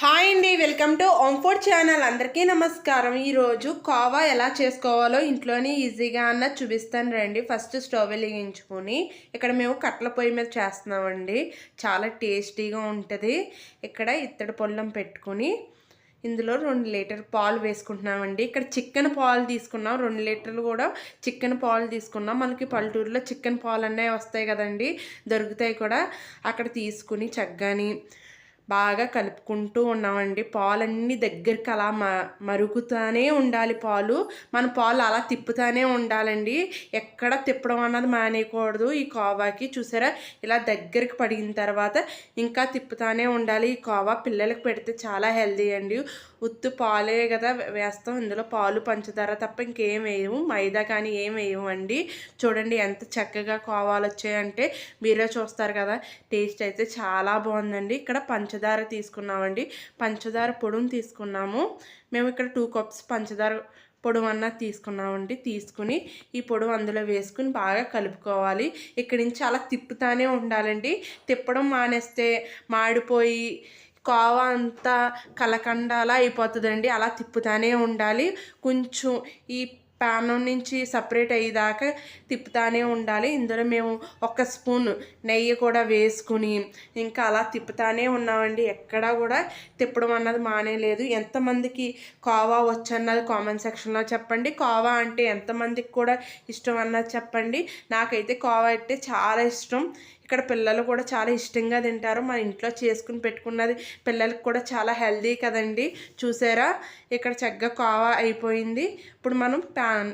Hi అండి welcome to ఓంఫోడ్ channel. అందరికీ నమస్కారం. ఈరోజు కోవా ఎలా చేసుకోవాలో ఇంట్లోనే ఈజీగా అన్న చూపిస్తాను రండి. ఫస్ట్ స్టవ్ వెలిగించుకొని ఇక్కడ మేము కట్ల పొయ్యి మీద చేస్తున్నామండి. చాలా టేస్టీగా ఉంటుంది. ఇక్కడ ఇత్తడి పొల్లం పెట్టుకొని ఇందులో రెండు లీటర్ పాలు వేసుకుంటున్నామండి. ఇక్కడ చికెన్ పాలు తీసుకున్నాం. రెండు లీటర్లు కూడా చికెన్ పాలు తీసుకున్నాం. మనకి పల్లెటూరులో చికెన్ పాలు అన్నీ వస్తాయి కదండి. దొరుకుతాయి కూడా. అక్కడ తీసుకుని చక్కని బాగా కలుపుకుంటూ ఉన్నామండి. పాలన్నీ దగ్గరికి అలా మ మరుగుతూనే ఉండాలి పాలు. మన పాలు అలా తిప్పుతూనే ఉండాలండి. ఎక్కడ తిప్పడం అన్నది మానేయకూడదు. ఈ కోవాకి చూసారా? ఇలా దగ్గరికి పడిన తర్వాత ఇంకా తిప్పుతూనే ఉండాలి. ఈ కోవా పిల్లలకు పెడితే చాలా హెల్దీ అండి. ఉత్తు పాలే కదా వేస్తాం. ఇందులో పాలు పంచదార తప్ప ఇంకేం వేయము. మైదా కానీ ఏం వేయమండి. చూడండి ఎంత చక్కగా కోవాలు వచ్చాయంటే మీరే చూస్తారు కదా. టేస్ట్ అయితే చాలా బాగుందండి. ఇక్కడ పంచదార తీసుకున్నామండి. పంచదార పొడుని తీసుకున్నాము. మేము ఇక్కడ టూ కప్స్ పంచదార పొడవు అన్న తీసుకున్నామండి. తీసుకుని ఈ పొడవు అందులో వేసుకుని బాగా కలుపుకోవాలి. ఇక్కడి నుంచి అలా తిప్పుతానే ఉండాలండి. తిప్పడం మానేస్తే మాడిపోయి కోవ అంతా కలకండాలా అయిపోతుందండి. అలా తిప్పుతానే ఉండాలి. కొంచెం ఈ ప్యానం నుంచి సపరేట్ అయ్యేదాకా తిప్పుతానే ఉండాలి. ఇందులో మేము ఒక స్పూన్ నెయ్యి కూడా వేసుకుని ఇంకా అలా తిప్పుతానే ఉన్నామండి. ఎక్కడా కూడా తిప్పడం అన్నది మానేలేదు. ఎంతమందికి కోవా వచ్చన్నది కామెంట్ సెక్షన్లో చెప్పండి. కోవా అంటే ఎంతమందికి కూడా ఇష్టం అన్నది చెప్పండి. నాకైతే కోవా అంటే చాలా ఇష్టం. ఇక్కడ పిల్లలు కూడా చాలా ఇష్టంగా తింటారు. మన ఇంట్లో చేసుకుని పెట్టుకున్నది పిల్లలకు కూడా చాలా హెల్దీ కదండి. చూసారా? ఇక్కడ చక్కగా కోవా అయిపోయింది. ఇప్పుడు మనం ప్యాన్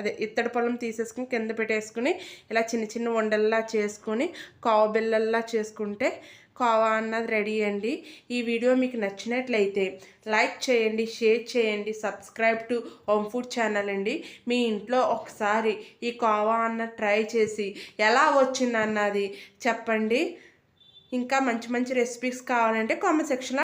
అదే ఇత్తడి పొలం తీసేసుకుని కింద పెట్టేసుకుని ఇలా చిన్న చిన్న వండల్లా చేసుకొని కోవ బిల్లల్లా చేసుకుంటే కోవా అన్నది రెడీ అండి. ఈ వీడియో మీకు నచ్చినట్లయితే లైక్ చేయండి షేర్ చేయండి subscribe to home food channel అండి. మీ ఇంట్లో ఒకసారి ఈ కోవా అన్న ట్రై చేసి ఎలా వచ్చింది అన్నది చెప్పండి. ఇంకా మంచి మంచి రెసిపీస్ కావాలంటే కామెంట్ సెక్షన్లో